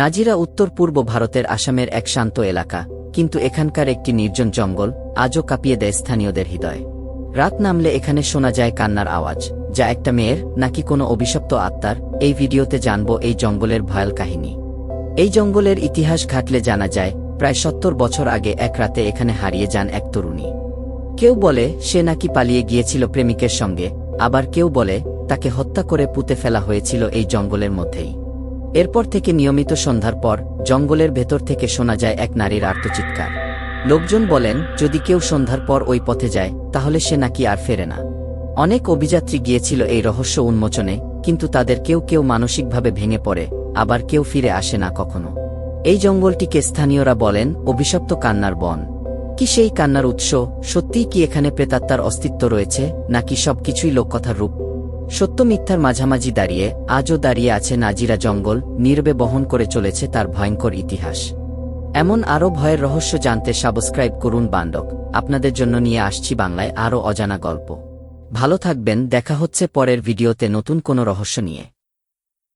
নাজিরা উত্তর পূর্ব ভারতের আসামের এক শান্ত এলাকা, কিন্তু এখানকার একটি নির্জন জঙ্গল আজও কাঁপিয়ে দেয় স্থানীয়দের হৃদয়। রাত নামলে এখানে শোনা যায় কান্নার আওয়াজ, যা একটা মেয়ের, নাকি কোনো অভিশপ্ত আত্মার, এই ভিডিওতে জানব এই জঙ্গলের ভয়াল কাহিনী। এই জঙ্গলের ইতিহাস ঘাটলে জানা যায়, প্রায় সত্তর বছর আগে এক রাতে এখানে হারিয়ে যান এক তরুণী। কেউ বলে, সে নাকি পালিয়ে গিয়েছিল প্রেমিকের সঙ্গে, আবার কেউ বলে, তাকে হত্যা করে পুঁতে ফেলা হয়েছিল এই জঙ্গলের মধ্যেই। এরপর থেকে নিয়মিত সন্ধ্যার পর, জঙ্গলের ভেতর থেকে শোনা যায় এক নারীর আর্তচিৎকার লোকজন বলেন, যদি কেউ সন্ধ্যার পর ওই পথে যায়, তাহলে সে নাকি আর ফেরে না। অনেক অভিযাত্রী গিয়েছিল এই রহস্য উন্মোচনে, কিন্তু তাদের কেউ কেউ মানসিকভাবে ভেঙে পড়ে, আবার কেউ ফিরে আসে না কখনো। এই জঙ্গলটিকে স্থানীয়রা বলেন, অভিশপ্ত কান্নার বন। কি সেই কান্নার উৎস? সত্যিই কি এখানে প্রেতাত্মার অস্তিত্ব রয়েছে, নাকি সবকিছুই লোককথার রূপ? সত্য মিথ্যার মাঝামাঝি দাঁড়িয়ে আজও দাঁড়িয়ে আছে নাজিরা জঙ্গল, নীরবে বহন করে চলেছে তার ভয়ঙ্কর ইতিহাস। এমন আরও ভয়ের রহস্য জানতে সাবস্ক্রাইব করুন বান্ডক আপনাদের জন্য নিয়ে আসছি বাংলায় আরও অজানা গল্প। ভালো থাকবেন, দেখা হচ্ছে পরের ভিডিওতে নতুন কোনো রহস্য নিয়ে।